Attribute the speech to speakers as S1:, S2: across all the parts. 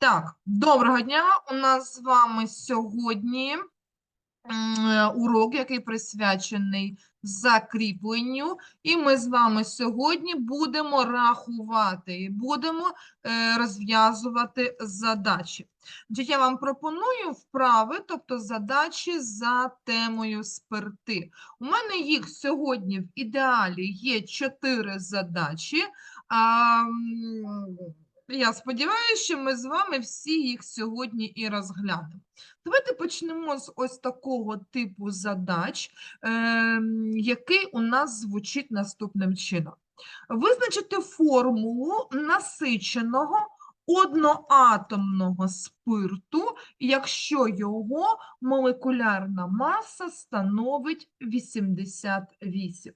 S1: Так, доброго дня. У нас з вами сьогодні е, урок, який присвячений закріпленню. І ми з вами сьогодні будемо рахувати і будемо е, розв'язувати задачі. Я вам пропоную вправи, тобто задачі за темою спирти. У мене їх сьогодні в ідеалі є чотири задачі. Я сподіваюся, що ми з вами всі їх сьогодні і розглянемо. Давайте почнемо з ось такого типу задач, ем, який у нас звучить наступним чином. Визначити формулу насиченого одноатомного спирту, якщо його молекулярна маса становить 88.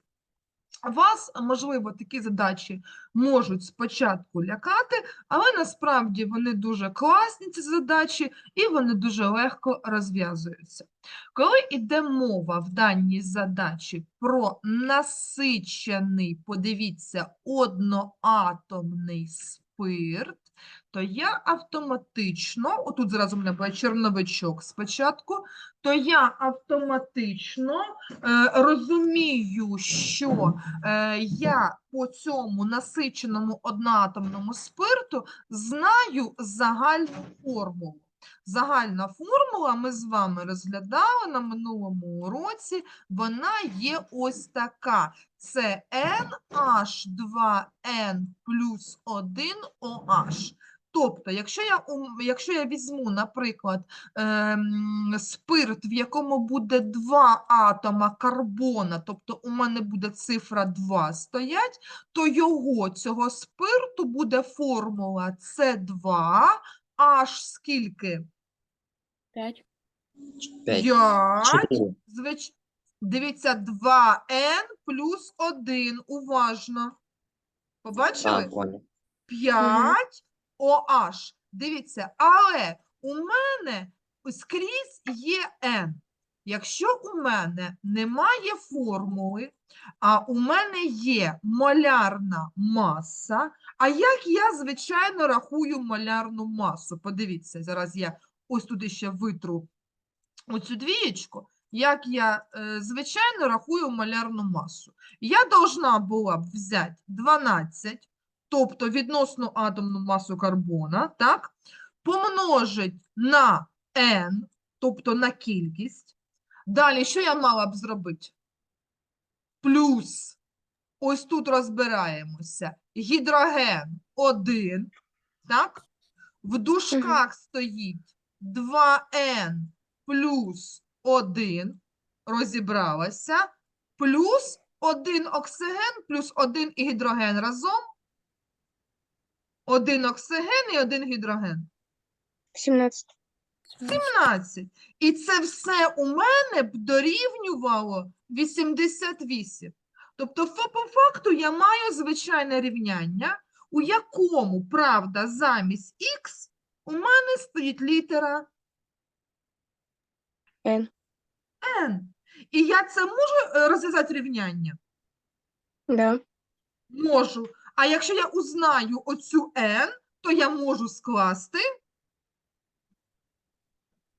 S1: Вас, можливо, такі задачі можуть спочатку лякати, але насправді вони дуже класні, ці задачі, і вони дуже легко розв'язуються. Коли йде мова в даній задачі про насичений, подивіться, одноатомний спирт, то я автоматично, отут зразу мене буде черновичок спочатку, то я автоматично е, розумію, що е, я по цьому насиченому одноатомному спирту знаю загальну формулу. Загальна формула ми з вами розглядали на минулому уроці, вона є ось така. Це NH2N плюс 1OH. Тобто, якщо я, якщо я візьму, наприклад, ем, спирт, в якому буде два атома карбона, тобто у мене буде цифра 2 стоять, то його цього спирту буде формула С2, аж скільки?
S2: П'ять.
S3: 5,
S1: 5.
S3: 4,
S1: Звич... Дивіться, 2n плюс 1. Уважно. Побачили?
S3: П'ять понял.
S1: 5 OH. Дивіться, але у мене скрізь є N. Якщо у мене немає формули, а у мене є молярна маса, а як я, звичайно, рахую молярну масу? Подивіться, зараз я ось туди ще витру оцю двієчку, як я, е, звичайно, рахую молярну масу. Я должна була б взяти 12, тобто відносну атомну масу карбона, так, помножить на n, тобто на кількість. Далі, що я мала б зробити? Плюс, ось тут розбираємося, гідроген 1, так? В дужках стоїть 2n плюс 1, розібралася, плюс 1 оксиген плюс 1 гідроген разом. Один оксиген і один гідроген.
S2: Сімнадцять.
S1: 17. І це все у мене б дорівнювало 88. Тобто, по факту я маю звичайне рівняння, у якому, правда, замість х у мене стоїть літера
S2: N.
S1: n. І я це можу е, розв'язати рівняння?
S2: Да.
S1: Можу. А якщо я узнаю оцю n, то я можу скласти.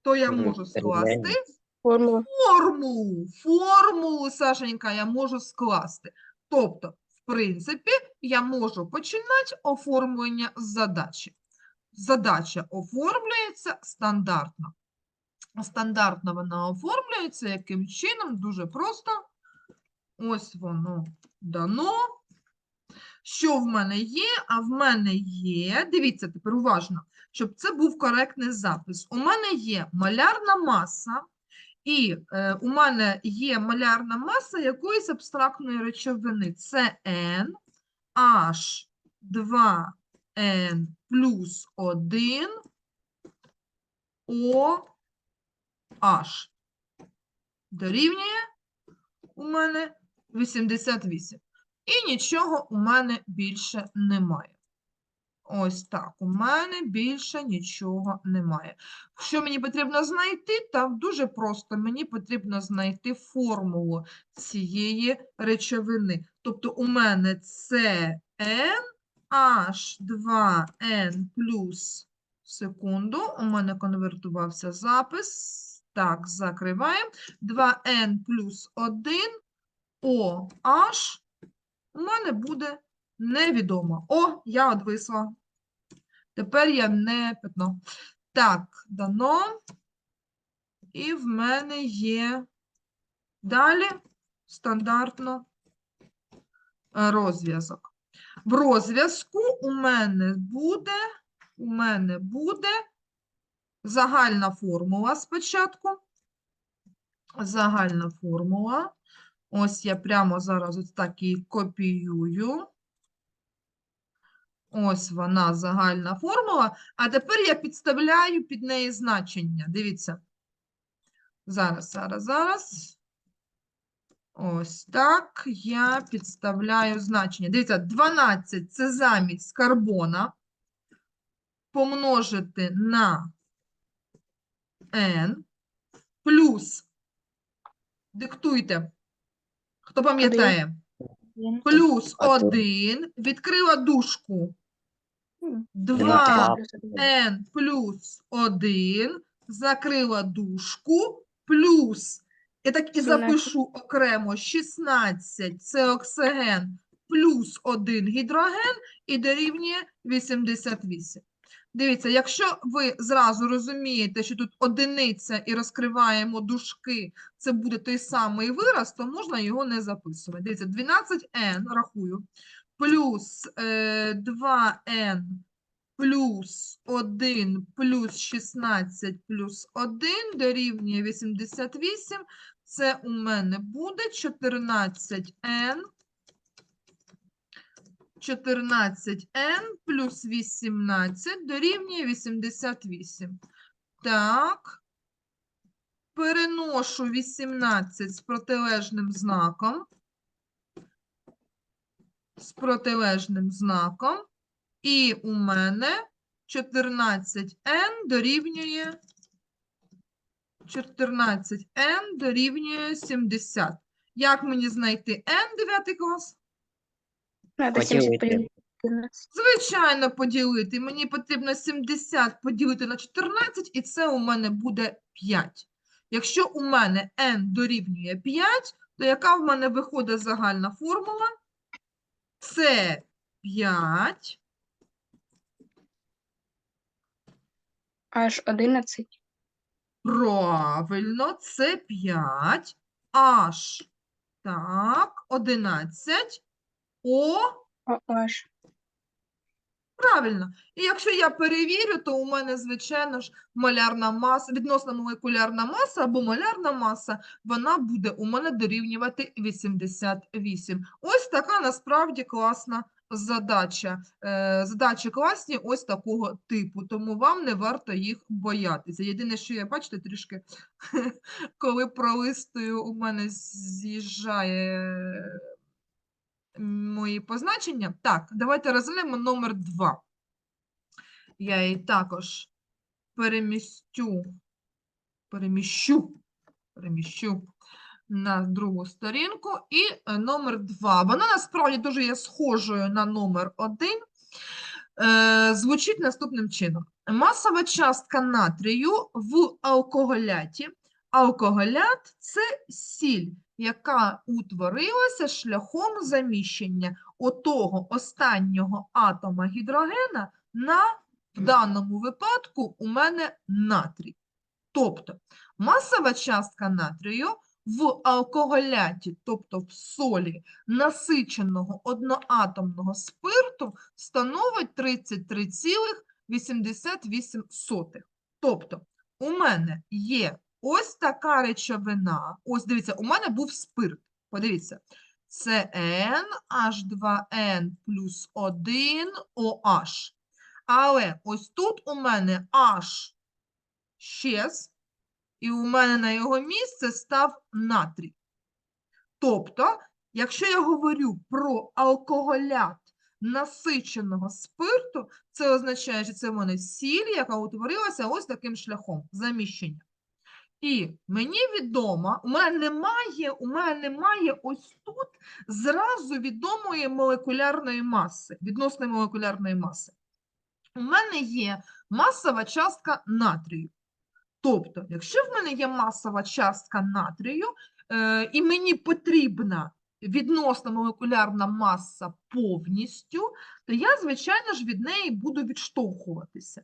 S1: То я можу скласти. Формулу. Формулу, Сашенька, я можу скласти. Тобто, в принципі, я можу починати оформлення задачі. Задача оформлюється стандартно. Стандартно вона оформлюється яким чином? Дуже просто. Ось воно дано. Що в мене є? А в мене є, дивіться тепер уважно, щоб це був коректний запис. У мене є малярна маса, і е, у мене є малярна маса якоїсь абстрактної речовини. Це N, H2N плюс 1 OH. Дорівнює у мене 88. І нічого у мене більше немає. Ось так, у мене більше нічого немає. Що мені потрібно знайти? Там дуже просто. Мені потрібно знайти формулу цієї речовини. Тобто у мене це N, H2N плюс Секунду, у мене конвертувався запис. Так, закриваємо. 2n плюс 1 OH у мене буде невідомо. О, я одвисла. Тепер я не питно. Так, дано. І в мене є далі стандартно розв'язок. В розв'язку у мене буде, у мене буде загальна формула спочатку. Загальна формула. Ось я прямо зараз ось так її копіюю. Ось вона загальна формула. А тепер я підставляю під неї значення. Дивіться. Зараз, зараз, зараз. Ось так я підставляю значення. Дивіться, 12 це замість карбона помножити на n плюс. Диктуйте. Хто пам'ятає? Плюс
S3: Один.
S1: 1. Відкрила дужку.
S2: М,
S1: 2
S2: плюс один.
S1: n плюс 1, закрила дужку, плюс, я так і запишу окремо, 16 це оксиген, плюс 1 гідроген і дорівнює 88. Дивіться, якщо ви зразу розумієте, що тут одиниця і розкриваємо дужки, це буде той самий вираз, то можна його не записувати. Дивіться, 12n, рахую, плюс е, 2n плюс 1 плюс 16 плюс 1 дорівнює 88. Це у мене буде 14n. 14n плюс 18 дорівнює 88. Так. Переношу 18 з протилежним знаком. З протилежним знаком. І у мене 14n дорівнює 14n дорівнює 70. Як мені знайти n 9 клас?
S2: Надо 70
S3: Поділити.
S2: на 12.
S1: Звичайно, поділити. Мені потрібно 70 поділити на 14, і це у мене буде 5. Якщо у мене n дорівнює 5, то яка в мене виходить загальна формула? Це 5
S2: Аж 11.
S1: Правильно, це 5, аж так, 11, О,
S2: О,
S1: правильно. І якщо я перевірю, то у мене, звичайно ж, молярна маса, відносна молекулярна маса або молярна маса, вона буде у мене дорівнювати 88. Ось така насправді класна задача. Е, Задачі класні ось такого типу, тому вам не варто їх боятися. Єдине, що я бачите, трішки, коли пролистую, у мене з'їжджає мої позначення. Так, давайте розглянемо номер 2. Я її також перемістю, переміщу, переміщу на другу сторінку. І е, номер 2. Вона насправді дуже є схожою на номер 1. Е, звучить наступним чином. Масова частка натрію в алкоголяті. Алкоголят – це сіль, яка утворилася шляхом заміщення отого останнього атома гідрогена на, в даному випадку, у мене натрій. Тобто масова частка натрію в алкоголяті, тобто в солі насиченого одноатомного спирту становить 33,88. Тобто у мене є ось така речовина. Ось дивіться, у мене був спирт. Подивіться. Це N, H2N плюс 1 OH. Але ось тут у мене H щез, і у мене на його місце став натрій. Тобто, якщо я говорю про алкоголят насиченого спирту, це означає, що це в мене сіль, яка утворилася ось таким шляхом заміщення. І мені відомо, у мене немає, у мене немає ось тут зразу відомої молекулярної маси, відносної молекулярної маси. У мене є масова частка натрію. Тобто, якщо в мене є масова частка натрію, е, і мені потрібна відносна молекулярна маса повністю, то я, звичайно ж, від неї буду відштовхуватися.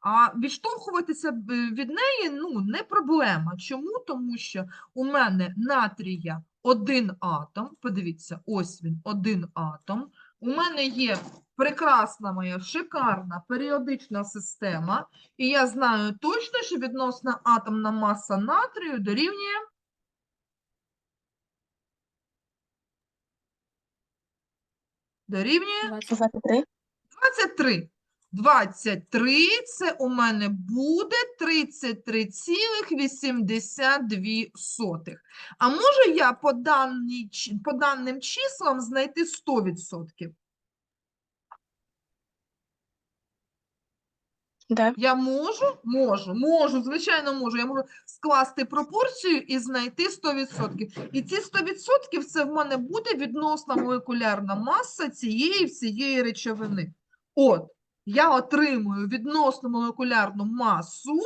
S1: А відштовхуватися від неї ну, не проблема. Чому? Тому що у мене натрія один атом. Подивіться, ось він, один атом. У мене є прекрасна моя шикарна періодична система, і я знаю точно, що відносна атомна маса натрію дорівнює дорівнює
S2: 23.
S1: 23. 23 це у мене буде 33,82. А можу я по, дані, по даним числам знайти 100%?
S2: Да.
S1: Я можу? Можу, можу, звичайно можу. Я можу скласти пропорцію і знайти 100%. І ці 100% це в мене буде відносна молекулярна маса цієї всієї речовини. От, я отримую відносну молекулярну масу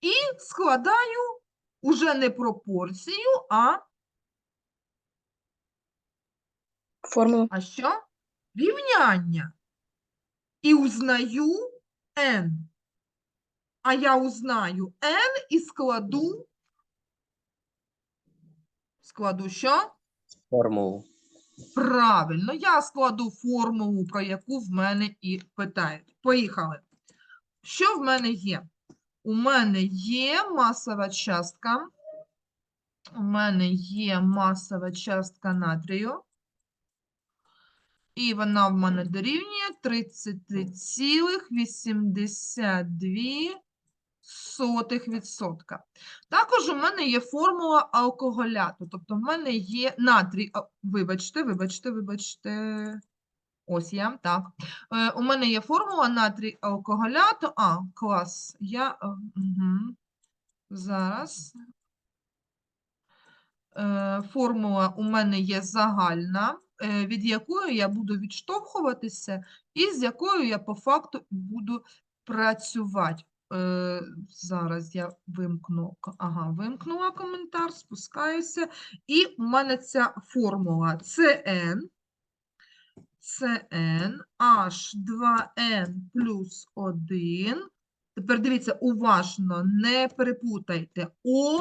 S1: і складаю уже не пропорцію, а,
S2: Формулу.
S1: а що? Рівняння. І узнаю n. А я узнаю n і складу. Складу що?
S3: Формулу.
S1: Правильно, я складу формулу, про яку в мене і питають. Поїхали. Що в мене є? У мене є масова частка. У мене є масова частка натрію. І вона в мене дорівнює 33,82%. Також у мене є формула алкоголяту. Тобто в мене є натрій. Вибачте, вибачте, вибачте. Ось я, так. Е, у мене є формула натрій алкоголяту. А, клас. Я. Угу. Зараз. Е, формула у мене є загальна, від якої я буду відштовхуватися, і з якою я по факту буду працювати. Е, зараз я вимкну, ага, вимкнула коментар, спускаюся. І у мене ця формула CN, CN, H2N плюс 1. Тепер дивіться, уважно, не переплутайте. О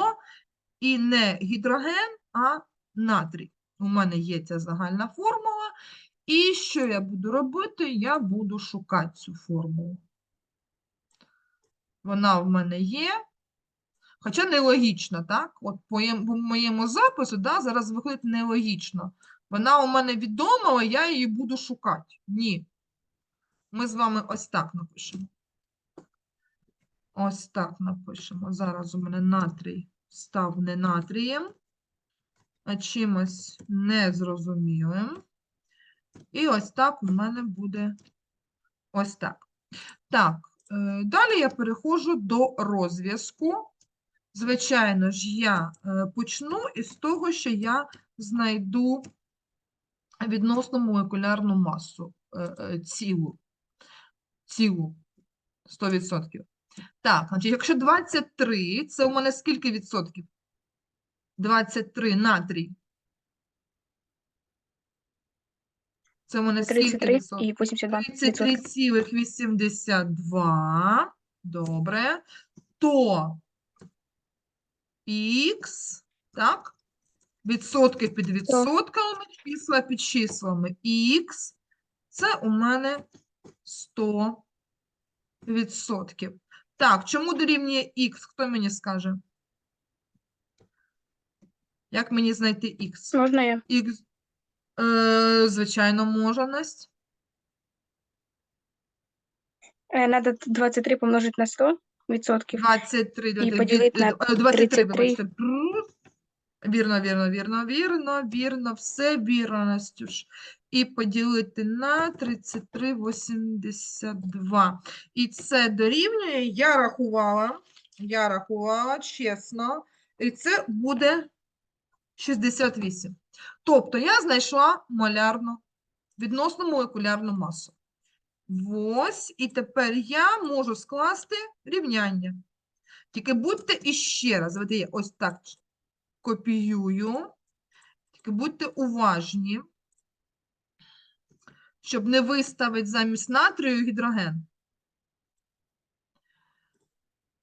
S1: і не гідроген, а натрій. У мене є ця загальна формула. І що я буду робити? Я буду шукати цю формулу. Вона в мене є. Хоча нелогічно, так? От по моєму запису, да, зараз виходить нелогічно. Вона у мене відома, але я її буду шукати. Ні. Ми з вами ось так напишемо. Ось так напишемо. Зараз у мене натрій став не натрієм, чимось незрозумілим. І ось так у мене буде ось так. Так, е, далі я переходжу до розв'язку. Звичайно ж, я е, почну із того, що я знайду відносно молекулярну масу е, цілу. Цілу 100%. Так, значить, якщо 23, це у мене скільки відсотків? 23 натрій. Це у мене скільки
S2: 33
S1: відсотків?
S2: і 82
S1: 33,82. Добре. То х, так? Відсотки під відсотками, числа під числами. Х це у мене 100 відсотків. Так, чому дорівнює х? Хто мені скаже? Як мені знайти х?
S2: Можна я?
S1: Х, е, звичайно, може, Настя.
S2: Е, Надо 23 помножити на 100 відсотків.
S1: 23, давайте,
S2: поділити на
S1: від- е, 23,
S2: 33.
S1: вибачте. Бррр. Вірно, вірно, вірно, вірно, вірно, все вірно, Настюш. І поділити на 33,82. І це дорівнює, я рахувала, я рахувала, чесно, і це буде 68. Тобто я знайшла молярну, відносно молекулярну масу. Ось, і тепер я можу скласти рівняння. Тільки будьте іще раз, от я ось так копіюю. Тільки будьте уважні, щоб не виставити замість натрію гідроген.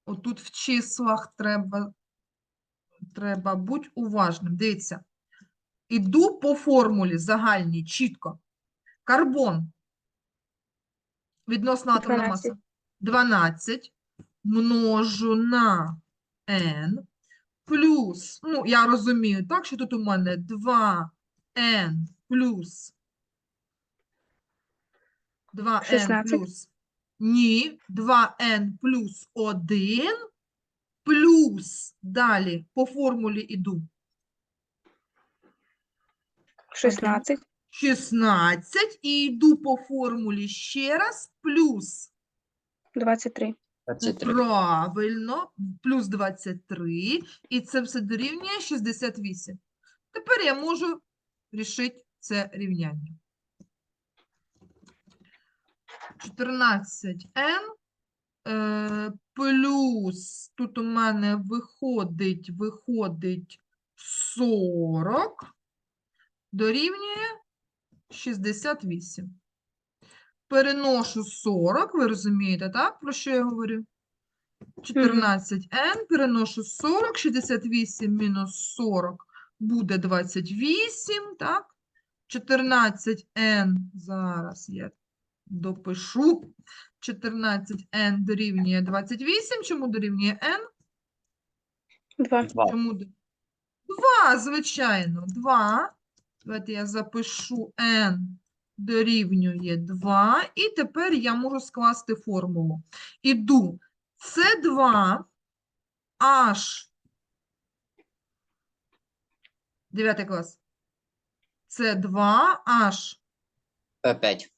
S1: Отут в числах треба, треба бути уважним. Дивіться. Іду по формулі загальній, чітко. Карбон відносно атомна маса 12 множу на n плюс, ну, я розумію, так, що тут у мене 2n плюс 2n
S2: 16.
S1: плюс, ні, 2n плюс 1 плюс, далі по формулі іду,
S2: 16.
S1: 16 і йду по формулі ще раз, плюс
S2: 23.
S3: 23.
S1: Правильно, плюс 23, і це все дорівнює 68. Тепер я можу рішити це рівняння. 14n е, плюс, тут у мене виходить, виходить 40, дорівнює 68. Переношу 40, ви розумієте, так, про що я говорю? 14n, переношу 40, 68 мінус 40 буде 28, так? 14n, зараз я допишу. 14n дорівнює 28, чому дорівнює n?
S2: 2.
S3: 2.
S1: Чому? д- звичайно, два. Давайте я запишу n дорівнює 2. І тепер я можу скласти формулу. Іду. Це 2 аж 9 клас. Це 2 аж
S3: П5.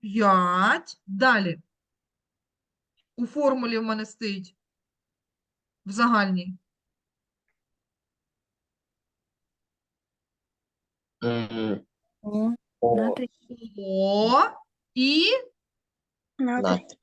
S1: 5. Далі. У формулі в мене стоїть в загальній.
S4: О,
S3: О.
S1: О і
S2: Натрій.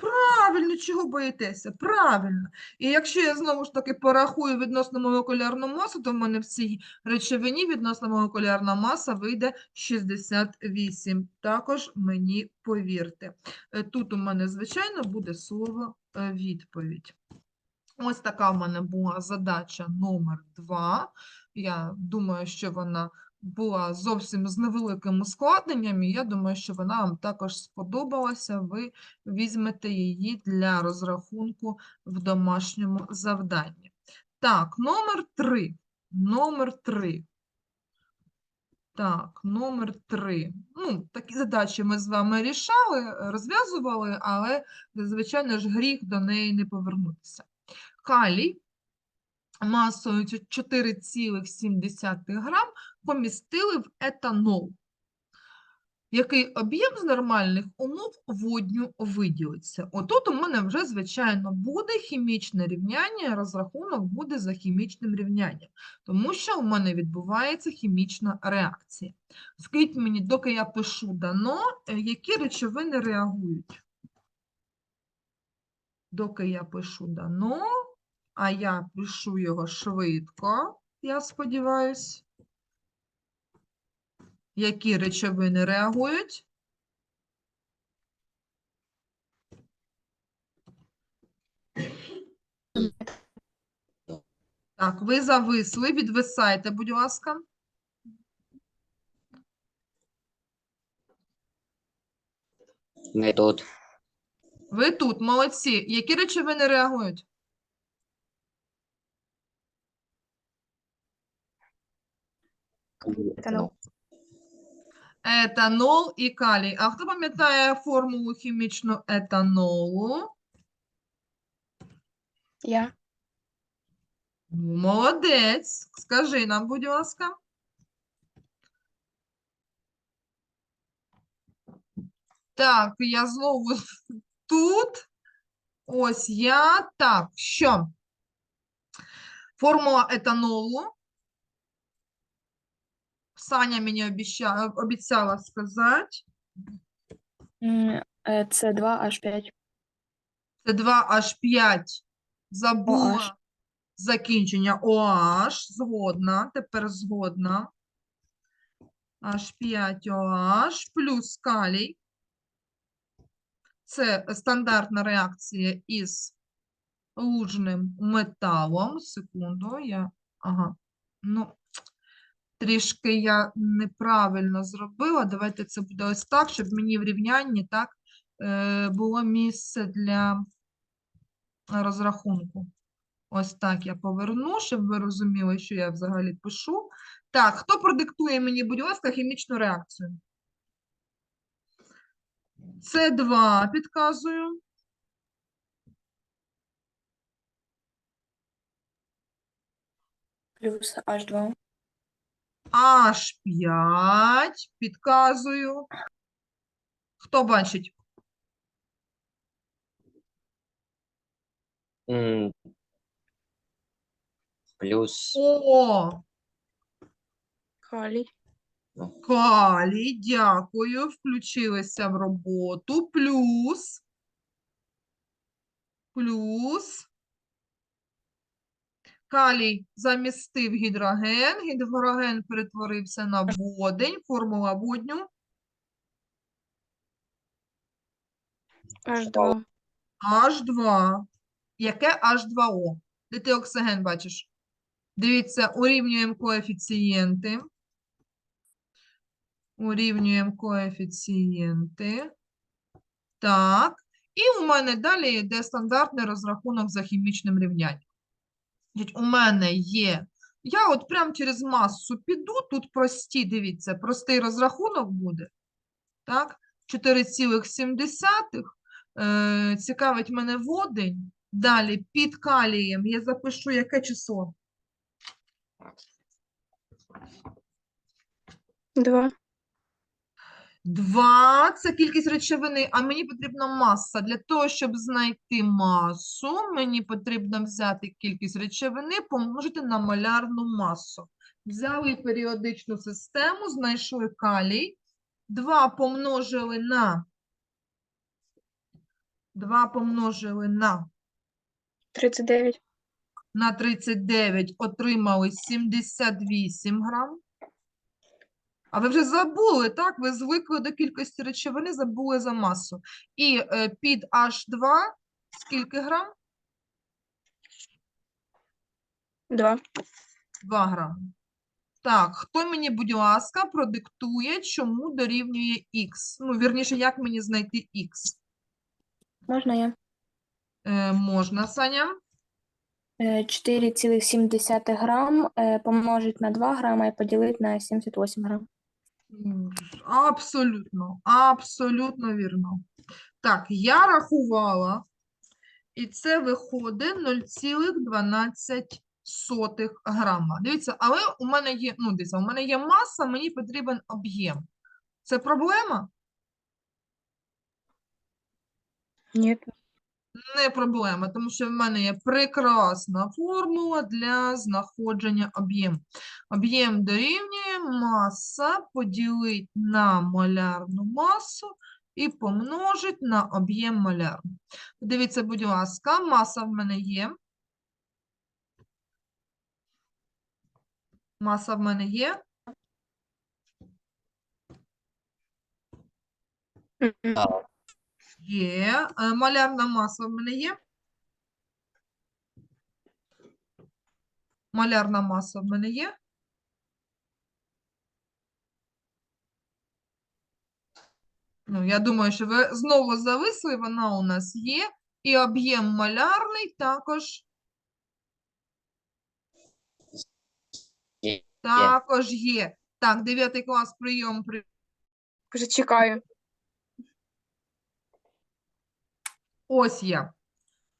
S1: Правильно, чого боїтеся? Правильно. І якщо я знову ж таки порахую відносно молекулярну масу, то в мене в цій речовині відносно молекулярна маса вийде 68. Також мені повірте. Е, Тут у мене, звичайно, буде слово е, відповідь. Ось така в мене була задача номер 2. Я думаю, що вона була зовсім з невеликим ускладненням, і я думаю, що вона вам також сподобалася. Ви візьмете її для розрахунку в домашньому завданні. Так, номер 3. Номер 3. Так, номер 3. Ну, такі задачі ми з вами рішали, розв'язували, але, звичайно ж, гріх до неї не повернутися. Калій масою 4,7 грам помістили в етанол. Який об'єм з нормальних умов водню виділиться? Отут у мене вже, звичайно, буде хімічне рівняння, розрахунок буде за хімічним рівнянням, тому що у мене відбувається хімічна реакція. Скажіть мені, доки я пишу дано, е, які речовини реагують? Доки я пишу дано, а я пишу його швидко, я сподіваюсь. Які речовини реагують? Так, ви зависли, відвисайте, будь ласка.
S3: Ми тут.
S1: Ви тут, молодці. Які речовини реагують?
S2: Етанол.
S1: Етанол і калій. А хто пам'ятає формулу хімічну етанолу?
S2: Я.
S1: Ну, Молодець. Скажи нам, будь ласка. Так, я знову тут. Ось я. Так, що? Формула етанолу. Саня мені обіща- обіцяла сказати.
S2: Е, Це 2 аж 5.
S1: Це 2H5. Забула
S2: OH.
S1: закінчення OH. Згодна. Тепер згодна. H5OH плюс калій. Це стандартна реакція із лужним металом. Секунду, я. Ага. Ну, трішки я неправильно зробила. Давайте це буде ось так, щоб мені в рівнянні так е, було місце для розрахунку. Ось так я поверну, щоб ви розуміли, що я взагалі пишу. Так, хто продиктує мені, будь ласка, хімічну реакцію? Це 2 підказую.
S2: Плюс аж 2.
S1: H5 підказую. Хто бачить?
S3: М, Плюс
S1: О,
S2: Калій.
S1: калій, дякую, включилися в роботу. Плюс, плюс. Калій замістив гідроген, гідроген перетворився на водень, формула водню.
S2: Аж 2.
S1: H2. Яке H2O? Де ти оксиген бачиш? Дивіться, урівнюємо коефіцієнти. Урівнюємо коефіцієнти. Так. І у мене далі йде стандартний розрахунок за хімічним рівнянням. Значить, У мене є. Я от прямо через масу піду. Тут прості, дивіться, простий розрахунок буде. Так? 4,7. Е, цікавить мене водень. Далі під калієм я запишу яке число?
S2: 2.
S1: 2 – це кількість речовини, а мені потрібна маса. Для того, щоб знайти масу, мені потрібно взяти кількість речовини, помножити на молярну масу. Взяли періодичну систему, знайшли калій. 2 помножили на 2 помножили на
S2: 39.
S1: на 39 отримали 78 грам. А ви вже забули, так? Ви звикли до кількості речовини, забули за масу. І е, під H2 скільки грам?
S2: 2.
S1: 2 грами. Так, хто мені, будь ласка, продиктує, чому дорівнює Х? Ну, вірніше, як мені знайти Х?
S2: Можна я?
S1: Е, можна, Саня?
S2: Е, 4,7 грам е, помножить на 2 грама і поділити на 78 грам.
S1: Абсолютно, абсолютно вірно. Так, я рахувала, і це виходить 0,12 грама. Дивіться, але у мене є, ну, дивіться, у мене є маса, мені потрібен об'єм. Це проблема?
S2: Ні.
S1: Не проблема, тому що в мене є прекрасна формула для знаходження об'єму. Об'єм дорівнює маса поділить на молярну масу і помножить на об'єм молярну. Подивіться, будь ласка, маса в мене є. Маса в мене є.
S2: Мгм.
S1: Є. Е, Малярна маса в мене є. Малярна маса в мене є. Ну, я думаю, що ви знову зависли, вона у нас є. І об'єм малярний також,
S3: Є.
S1: також є. Так, 9 клас прийом. при-
S2: Вже чекаю.
S1: Ось я.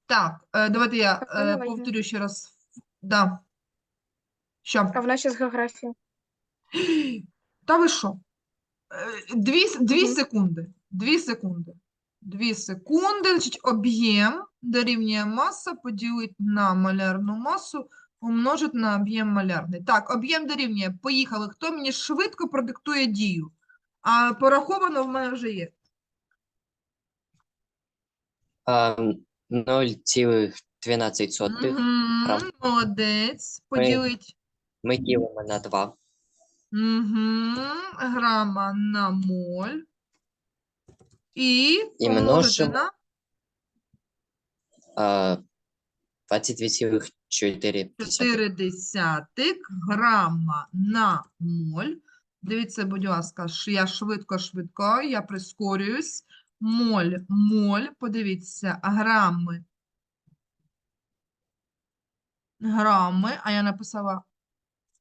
S1: Так, е, давайте я
S2: Так,
S1: е, повторю ще раз. Да. Що?
S2: А в нас з географії.
S1: Та ви що? Е, Дві, дві
S2: Мгм.
S1: секунди. Дві секунди. Дві секунди. Значить, об'єм дорівнює маса поділити на малярну масу, умножити на об'єм малярний. Так, об'єм дорівнює. Поїхали. Хто мені швидко продиктує дію? А пораховано в мене вже є.
S3: Ем, 0,12.
S1: Мгм,
S3: грам.
S1: Молодець.
S3: Ми-
S1: Поділить.
S3: Ми ділимо на 2.
S1: Угу. Грама на моль. І
S3: І множимо.
S1: на
S3: Е, 22,4.
S1: 4 грама на моль. Дивіться, будь ласка, я швидко-швидко, я прискорююсь. Моль, моль, подивіться, грами. Грами, а я написала,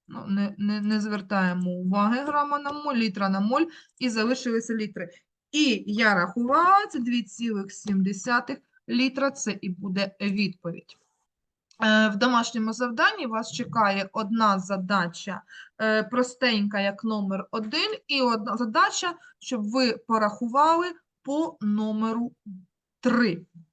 S1: ну, не, не, не звертаємо уваги грама на моль, літра на моль, і залишилися літри. І я рахувала, це 2,7 літра, це і буде відповідь. Е, В домашньому завданні вас чекає одна задача е, простенька, як номер один, і одна задача, щоб ви порахували по номеру 3.